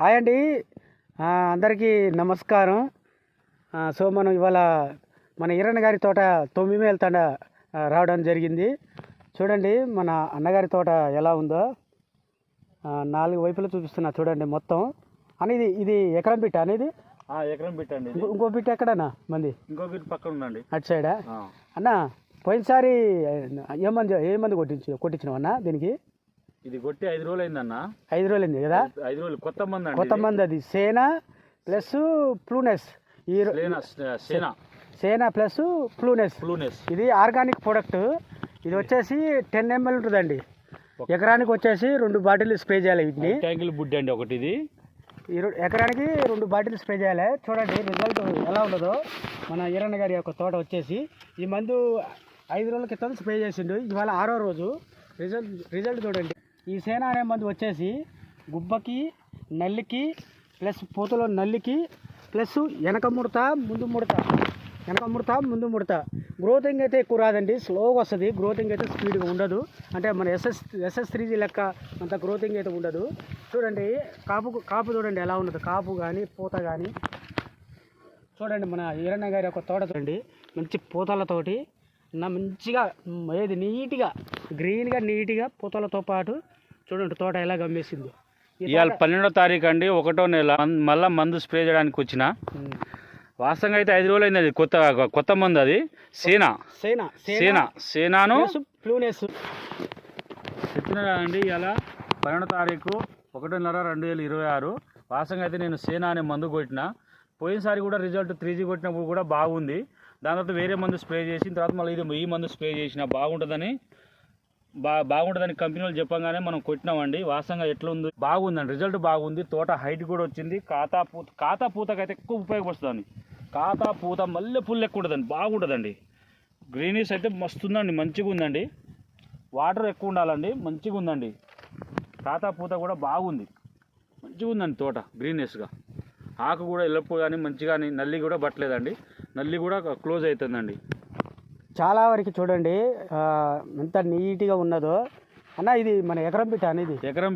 Hi అండి. అందరికీ నమస్కారం. సో మనం ఇవాళ మన ఈరన్న గారి తోట తొమ్మిది వెళ్తాడ రావడం జరిగింది. చూడండి మన అన్నగారి తోట ఎలా ఉందో. నాలుగు వైపులా చూపిస్తున్నా చూడండి మొత్తం. అనేది ఇది ఎకరం బిట్ట అనేది ఎకరం పెట్టండి ఇది. ఇంకో బిట్ట ఎక్కడన్నా మంది? ఇంకో బిట్ పక్కన ఉండండి అటు సైడా. అన్న పోయినసారి ఏ మంది ఏ మంది కొట్టించి కొట్టించినావు అన్న దీనికి? ఇది కొట్టి ఐదు రోజులు అయిందన్న ఐదు రోజులు అయింది కదా? ఐదు రోజులు. కొత్త మంది కొత్త మంది అది. సేనా ప్లస్ ప్లూనెస్. ఈ సేనా సేనా. ప్లస్ ప్లూనెస్. ఫ్లూనెస్ ఇది ఆర్గానిక్ ప్రొడక్ట్. ఇది వచ్చేసి టెన్ ఎంఎల్ ఉంటుందండి. ఎకరానికి వచ్చేసి రెండు బాటిల్ స్ప్రే చేయాలి వీటిని. ట్యాంకులు బుడ్డి అండి ఒకటి ఇది. ఎకరానికి రెండు బాటిల్ స్ప్రే చేయాలి. చూడండి రిజల్ట్ ఎలా ఉండదో. మన ఈరన్న గారి యొక్క తోట వచ్చేసి ఈ మందు ఐదు రోజుల క్రితం స్ప్రే చేసిండు. ఇవాళ ఆరో రోజు. రిజల్ట్ రిజల్ట్ చూడండి. ఈ సేన అనే మందు వచ్చేసి గుబ్బకి నల్లికి ప్లస్ పూతలో నల్లికి ప్లస్ వెనక ముడత ముందు ముడత. వెనక ముడత ముందు ముడత. గ్రోతింగ్ అయితే ఎక్కువ రాదండి. స్లోగా వస్తుంది. గ్రోతింగ్ అయితే స్పీడ్గా ఉండదు. అంటే మన ఎస్ఎస్ ఎస్ఎస్ త్రీజీ లెక్క అంత గ్రోతింగ్ అయితే ఉండదు. చూడండి కాపు కాపు చూడండి ఎలా ఉన్నది. కాపు కానీ పూత కానీ చూడండి మన ఈరన్న గారి యొక్క తోట చూడండి. మంచి పూతలతోటి నా మంచిగా ఏది నీట్గా గ్రీన్గా నీట్గా పూతలతో పాటు చూడండి తోట ఎలా గమ్మేసింది. ఇవాళ పన్నెండో తారీఖు అండి ఒకటో నెల. మళ్ళా మందు స్ప్రే చేయడానికి వచ్చిన. వాస్తవంగా అయితే ఐదు రోజులు అయింది అది. కొత్త కొత్త మందు అది. సేనా. సేనా సేనా. సేనాను. ప్లూనెస్ చెప్పిన కదండి ఇలా పన్నెండో తారీఖు ఒకటిన్నర రెండు వేల ఇరవై ఆరు. వాస్తవంగా అయితే నేను సేనా అనే మందు కొట్టిన. పోయినసారి కూడా రిజల్ట్ త్రీ జీ కొట్టినప్పుడు కూడా బాగుంది. దాని తర్వాత వేరే మందు స్ప్రే చేసిన తర్వాత మళ్ళీ ఇది ఈ మందు స్ప్రే చేసిన బాగుంటుందని బా బాగుంటుందని కంపెనీ వాళ్ళు చెప్పంగానే మనం కొట్టినామండి. వాస్తవంగా ఎట్లా ఉంది బాగుందండి. రిజల్ట్ బాగుంది. తోట హైట్ కూడా వచ్చింది. కాతా పూత కాతా పూతకైతే ఎక్కువ ఉపయోగపడుతుందండి. కాతా పూత మల్లె పుల్లు ఎక్కువ ఉంటుందండి. బాగుంటుందండి. గ్రీనీస్ అయితే మస్తు ఉందండి మంచిగా ఉందండి. వాటర్ ఎక్కువ ఉండాలండి. మంచిగా ఉందండి. కాతా పూత కూడా బాగుంది. మంచిగా ఉందండి తోట గ్రీనెస్గా ఆకు కూడా ఎల్లప్పుడు కానీ మంచిగా నల్లి కూడా పట్టలేదండి. నల్లి కూడా క్లోజ్ అవుతుందండి. చాలా వరకు చూడండి ఆ, ఎంత నీట్గా ఉన్నదో. అన్న ఇది మన ఎకరం బిట్ట అనేది ఎకరం